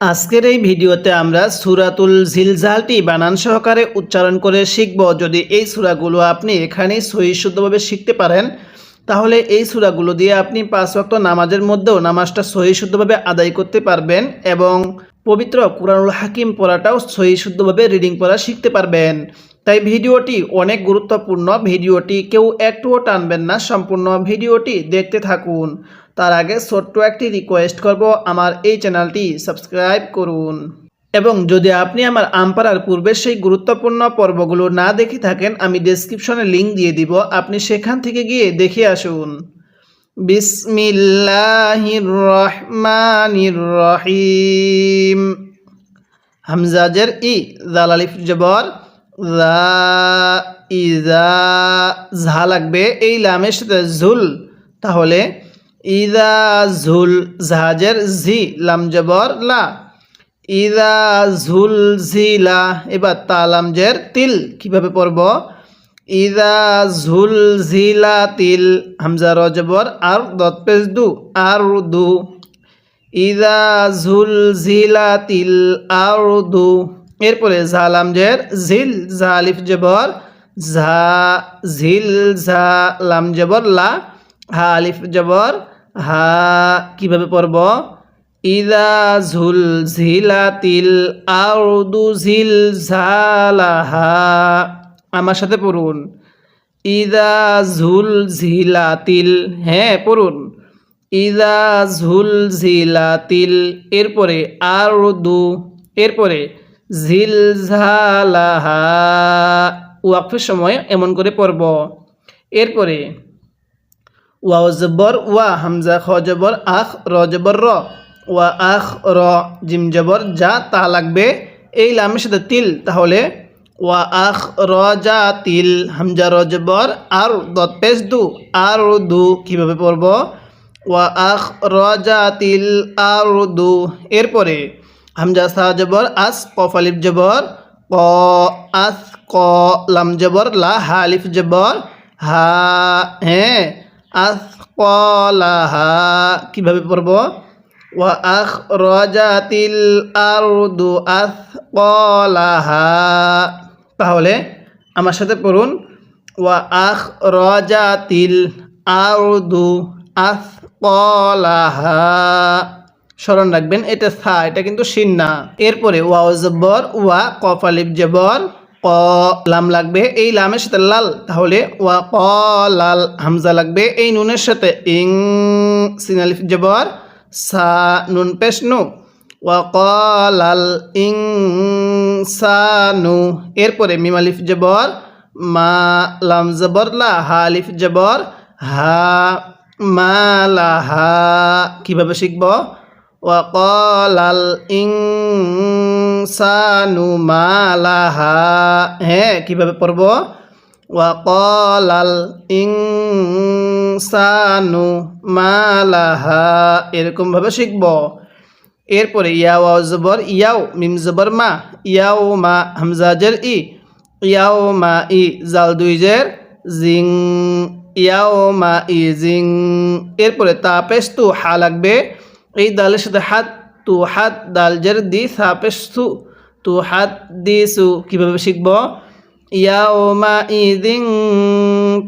আজকের এই ভিডিওতে আমরা সুরাতুল ঝিলঝালটি বানান সহকারে উচ্চারণ করে শিখব। যদি এই সূরাগুলো আপনি এখানেই সহি শুদ্ধভাবে শিখতে পারেন, তাহলে এই সূরাগুলো দিয়ে আপনি পাঁচ ওয়াক্ত নামাজের মধ্যেও নামাজটা সহি শুদ্ধভাবে আদায় করতে পারবেন এবং পবিত্র কুরআনুল হাকিম পড়াটাও সহি শুদ্ধভাবে রিডিং পড়া শিখতে পারবেন। তাই ভিডিওটি অনেক গুরুত্বপূর্ণ। ভিডিওটি কেউ একটুও টানবেন না। সম্পূর্ণ ভিডিওটি দেখতে থাকুন। তার আগে ছোট্ট একটি রিকোয়েস্ট করব আমার এই চ্যানেলটি সাবস্ক্রাইব করুন। এবং যদি আপনি আমার আমপাড়ার পূর্বের সেই গুরুত্বপূর্ণ পর্বগুলো না দেখে থাকেন, আমি ডেসক্রিপশনে লিঙ্ক দিয়ে দিব। আপনি সেখান থেকে গিয়ে দেখে আসুন। রহিম হামজাজের ই, জাল আলিফ জবর জা ইজা, ঝা লাগবে। এই লামের সাথে ঝুল, তাহলে ইদা ঝুল জাহাজের ঝি, লাম জবর লা। ইদা ঝুল ঝিলা এবার তালামজের তিল, কীভাবে পড়ব? ইদা ঝুল ঝিলা তিল, হামজা রজবর আর দত পেজ দু, আর দু। ইদা ঝুল ঝিলা তিল, আর দু। এরপরে ঝালামজের ঝিল ঝালিফ জবর, ঝা ঝিল, ঝা লাম জবর লা। হা আলিফ জবর, হা কীভাবে পড়ব? ইদা ঝুল ঝিলাতিল আউদু ঝিল ঝালাহা। আমার সাথে পড়ুন। ইদা ঝুল ঝিলাতিল হ্যাঁ পড়ুন। ইদা ঝুল ঝিলাতিল, এরপরে আরদু এরপরে ঝিল ঝালাহা। ওয়াকফের সময় এমন করে পড়ব। এরপরে ওয়াও জবর, ওয়া হামজা, খ জবর, আখ, র জবর, র। ওয়া, আখ, র, জিম জবর, যা, তা লাগবে। এই লামের সাথে তিল, তাহলে ওয়া, আখ, র, যা, তিল, হামজা, র জবর, আর দত পেশ দু, আর দু, কীভাবে পড়ব? ওয়া, আখ, র, যা, তিল, আর দু। এরপরে হামজা, সা জবর, আস, কফ, আলিফ জবর, ক, আস, ক, লাম জবর, লা, হা, আলিফ জবর, হা হ্যাঁ আসকলাহা কীভাবে পড়ব? ওয়া আখ রজাতিল আরদু আসকলাহা তাহলে আমার সাথে পড়ুন। ওয়া আখ রজাতিল আরদু আসকলাহা স্মরণ রাখবেন, এটা সা, এটা কিন্তু সিন না এরপরে ওয়াও জব্বর ওয়া কফ আলিফ জবর ক, লাম লাগবে, এই লামের সাথে লাল, তাহলে ওয়া ক, লাল, হামজা লাগবে, এই নুনের সাথে ইং সিনালিফ জবর, সা, নুন পেশ নু, ওয়া ক, লাল, ইং, সা, নু, এরপরে মিমালিফ জবর, মা, লাম জবর, লা, হা আলিফ জবর, হা, মা, লা, হা, কীভাবে শিখব? ওয়াকালাল ইনসানু মালাহা। হ্যাঁ কীভাবে পড়ব? ওয়াকালাল ইনসানু মালাহা। এরকমভাবে শিখব। এরপরে ইয়াও জবর, ইয়াও, মিম জবর, মা। ইয়াও, মা হামজাজের ই। ইয়াও, মা, ই, জাল দুই, জের, জিং। ইয়াও, মা, ই, জিং। এরপরে তাপেস তু, হা লাগবে। এই দালের সাথে হাত তু হাত দাল জের দি সাপেশ সু তু হাত দি সু কীভাবে শিখব? ইয়াওমা ইদিং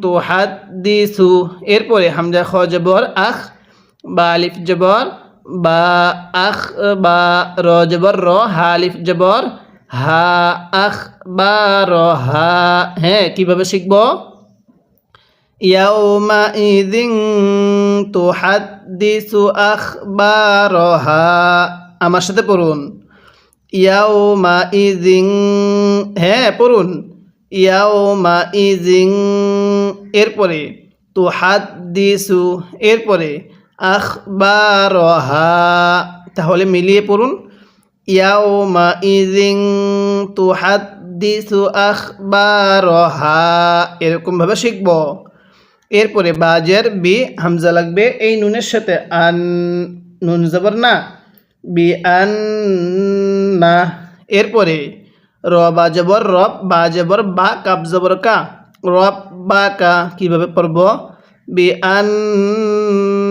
তু হাত দি সু এরপরে হামজা খ জবর, আখ, বা আলিফ জবর, বা আখ, বা র জবর, র, হা, আলিফ জবর, হা, আখ, বা র, হা। হ্যাঁ কীভাবে শিখব? يومئذ تحدث أخبارها আমার সাথে পড়ুন ইয়াওমা ইজিং হ্যাঁ পড়ুন ইয়াওমা ইজিং এরপরে তো হাত দিসু এরপরে আখবারহা তাহলে মিলিয়ে পড়ুন ইয়াওমা ইজিং তো হাত দিসু আখবারহা এরকমভাবে শিখব এরপরে বাজের বি হামজা লাগবে এই নুনের সাথে। আন নুন জবর না। বি আন না। এরপরে র বা জবর রব, বা জবর বা কাপ জবর কা। রব বা কা কীভাবে পড়ব? বি আন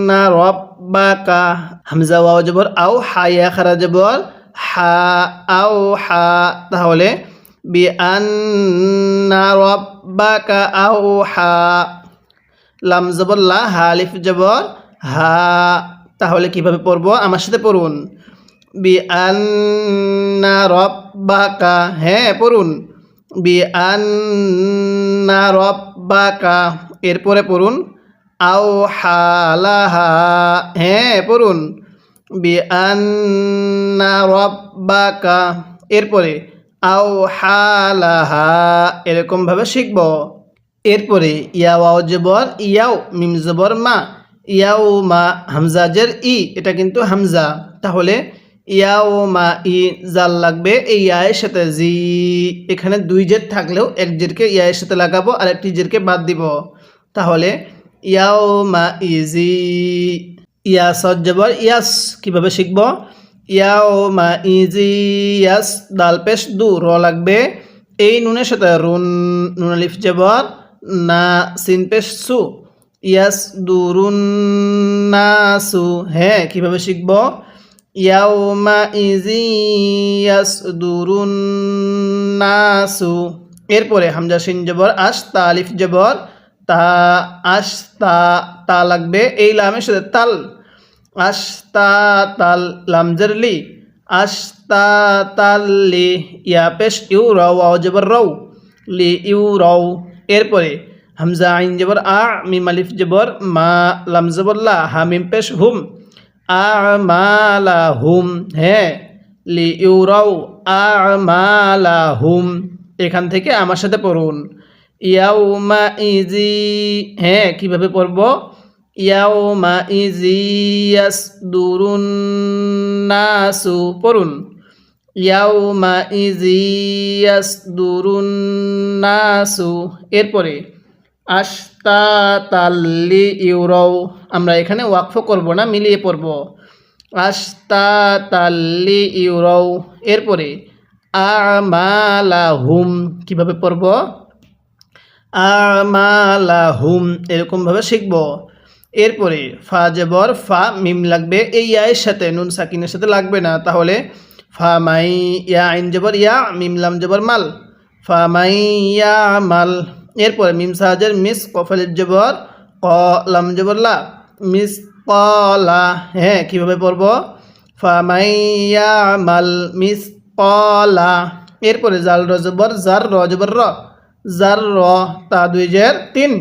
না, রব বা কা। হামজা, ওয়াও, জবর, আও হায়া খারা জবর, হা, আও, হা। তাহলে বি আন্না রব্বাকা আও, হা। লাম জবর লা, হালিফ জবর, হা। তাহলে কীভাবে পড়ব? আমার সাথে পড়ুন। বি আন্না রব্বাকা হ্যাঁ পড়ুন। বি আন্না রব্বাকা, এরপরে পড়ুন। আও হালাহা হ্যাঁ পড়ুন। বি আন্না রব্বাকা, এরপরে আও হালাহা এরকমভাবে শিখব। এরপরে ইয়াও জবর, ইয়াও মিম জবর মা, ইয়াও মা হামজা জের ই, এটা কিন্তু হামজা। তাহলে ইয়াও মা ই জাল লাগবে এই ইয়ায়ের সাথে জি। এখানে দুই জের থাকলেও এক জেরকে ইয়ায়ের সাথে লাগাবো আর একটি জেরকে বাদ দিব। তাহলে ইয়াও মা ই ইজি ইয়াস জবর, ইয়াস, কীভাবে শিখব? ইয়াও মা ইজি ইয়াস, দাল পেশ দু, র লাগবে। এই নুনের সাথে রুন, নুন আলিফ জবর না সিন পেশ সু ইয়াস দুরুন নাসু হ্যাঁ কীভাবে শিখব ইয়াউমা ইজি ইয়াস দুরুন নাসু এরপরে হামজা সিন জবর, আস তা আলিফ জবর, তা, আস তা তা লাগবে। এই লামের সাথে তাল। আস্তা তাল লামজারলি আস্তা তাল্লি ইয়া পেশ, ইউ, রাও জবর, রাও। লি, ইউ, রাও। এরপরে, হামজা আইন জবর আ, মিম আলিফ জবর মা, লাম জবর লা, হা, মিম পেশ হুম। আ মালা হুম হ্যাঁ। লি, ইউ রাও আ মালা হুম। এখান থেকে আমার সাথে পড়ুন। ইয়াউমা ইজি হ্যাঁ কীভাবে পড়ব? ইয়াউমা ইজি ইয়াসদুরুন নাসু, পড়ুন। ইয়াউমা ইজি ইয়াসদুরুন নাসু এরপরে আস্তা তাল্লি ইউরও, আমরা এখানে ওয়াকফ করব না, মিলিয়ে পড়ব। আস্তা তাল্লি ইউরও, এরপরে আমালাহুম, কীভাবে পড়ব? আমালাহুম, এরকমভাবে শিখব। এরপরে ফা জবর ফা, মিম লাগবে এই ইয়ায়ের সাথে, নুন সাকিনের সাথে লাগবে না, তাহলে ফা মাই, ইয়া আইন জবর ইয়া, মিম লাম জবর মাল। ফা মাই ইয়া মাল এরপরে মিম সাহাজের মিস কফলের জবর, ক, লাম জবর, লা। মিস কলা হ্যাঁ কীভাবে পড়ব? ফা মাই ইয়া মাল মিস কলা। এরপরে জাল রজবর জার রজবর র। জার র, তা দুই জের তিন।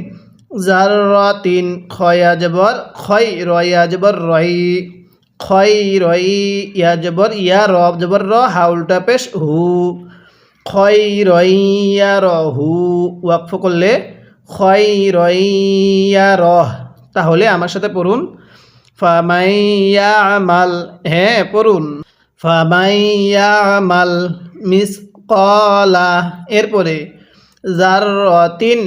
জার র তিন, খয়া জবর, খয় রয়া জবর রই খয় রই ইয়া জবর, ইয়া র জবর র, হাউলটা পেশ হু। রই ইয়া ওয়াকফ করলে খয় রই ইয়া র তাহলে আমার সাথে পড়ুন। ফামাইয়া হ্যাঁ পড়ুন। ফামাইয়া মিস কলা এরপরে জার তিন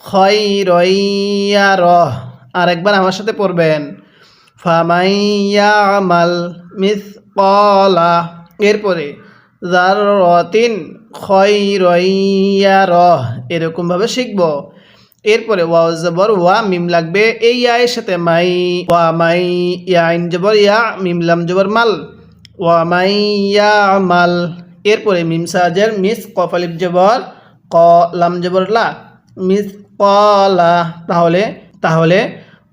খয়রইয়া রহ আর একবার আমার সাথে পড়বেন। ফামাইয়া মিস কলা এরপরে জার তিন খয়রইয়া রহ এরকমভাবে শিখব। এরপরে ওয়াও জবর ওয়া মিম লাগবে এই আয়ের সাথে মাই, ওয়া মাই, ইয়া আইন জবর, ইয়া মিম লাম জবর মাল, ওয়া মাই, ইয়া মাল। এরপরে মিম সাজের মিস কফালিফ জবর, ক লাম জবর লা, মিস কলা তাহলে তাহলে,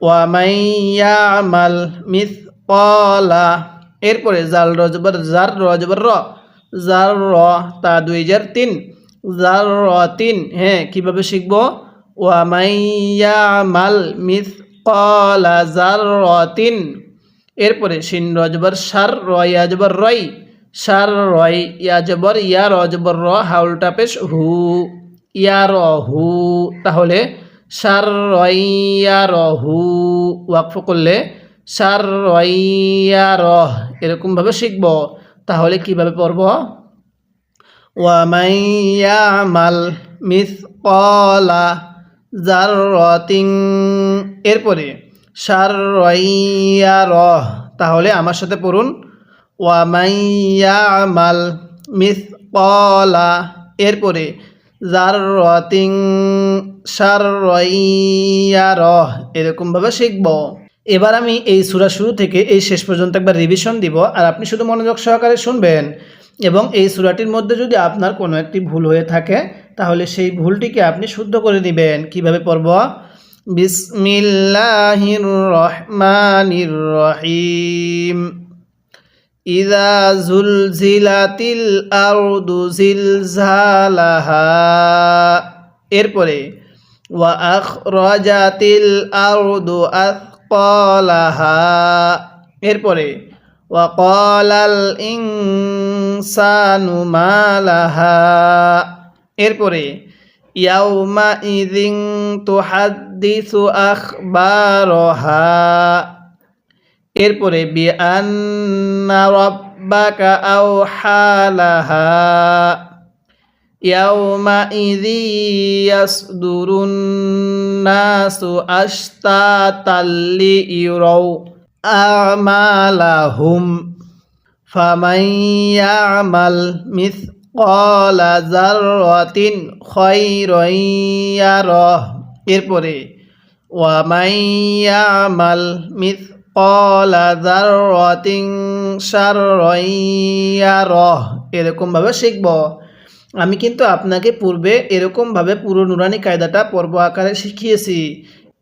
ওয়া মাই, ইয়া মাল, মিস কলা এরপরে জাল রজবর জার রজবর র। জার র তা দুই হাজার তিন জার র তিন হ্যাঁ কীভাবে শিখব মাল মিস কলা জার তিন এরপরে শিন রজবর সার রয়াজবর রয় সার রয় ইয়াজবর ইয়া রজবর র হাউলটা পেশ হু। ইয়া র, হু। তাহলে সার রয়া র, হু। ওয়াকফ করলে সার রয়া রহ এরকমভাবে শিখব। তাহলে কীভাবে পড়ব? ওয়ামাইয়া মাল মিস কলা জার রতিং এরপরে সার তাহলে আমার সাথে পড়ুন। ওয়ামাইয়া মাল মিস কলা এরপরে জার রতিং সার রহ এরকমভাবে শিখব। এবার আমি এই সূরা শুরু থেকে এই শেষ পর্যন্ত একবার রিভিশন দিব, আর আপনি শুধু মনোযোগ সহকারে শুনবেন। এবং এই সূরাটির মধ্যে যদি আপনার কোনো একটি ভুল হয়ে থাকে, তাহলে সেই ভুলটিকে আপনি শুদ্ধ করে নেবেন কীভাবে পড়ব? বিসমিল্লাহির রহমানির রহিম ইদা জুলজিলাতিল আরদু এরপরে, ওয়া আখরাজাতিল আরদু আথকালাহা এরপরে ওয়া ক্বালাল ইনসানু মা লাহা এরপরে ইয়াউমা ইযিন তুহাদ্দিসু আখবারহা এরপরে বিআন্না রাব্বাকা আওহালাহা ইযি ইয়াসদুরুন নাসু আশতাতাল লিইরাউ আমালাহুম ফামান ইয়ামাল মিথকালা যাররাতিন খায়রান ইয়ারাহ এরপরে ওয়ামান ইয়ামাল মিথকালা যাররাতিন শাররান ইয়ারাহ এরকমভাবে শিখব আমি কিন্তু আপনাকে পূর্বে এরকমভাবে পুরো নুরানি কায়দাটা পর্ব আকারে শিখিয়েছি।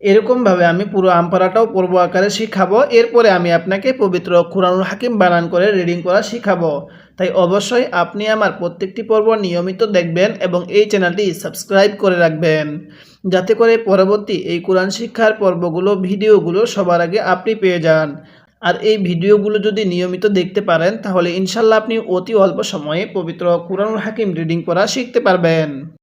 এরকমভাবে আমি পুরো আমপারাটাও পর্ব আকারে শিখাবো। এরপরে আমি আপনাকে পবিত্র কোরআনুল হাকিম বানান করে রিডিং করা শিখাবো। তাই অবশ্যই আপনি আমার প্রত্যেকটি পর্ব নিয়মিত দেখবেন এবং এই চ্যানেলটি সাবস্ক্রাইব করে রাখবেন। যাতে করে পরবর্তী এই কোরআন শিক্ষার পর্বগুলো, ভিডিওগুলো সবার আগে আপনি পেয়ে যান। আর এই ভিডিওগুলো যদি নিয়মিত দেখতে পারেন, তাহলে ইনশাল্লাহ আপনি অতি অল্প সময়ে পবিত্র কুরআনুল হাকিম রিডিং করা শিখতে পারবেন।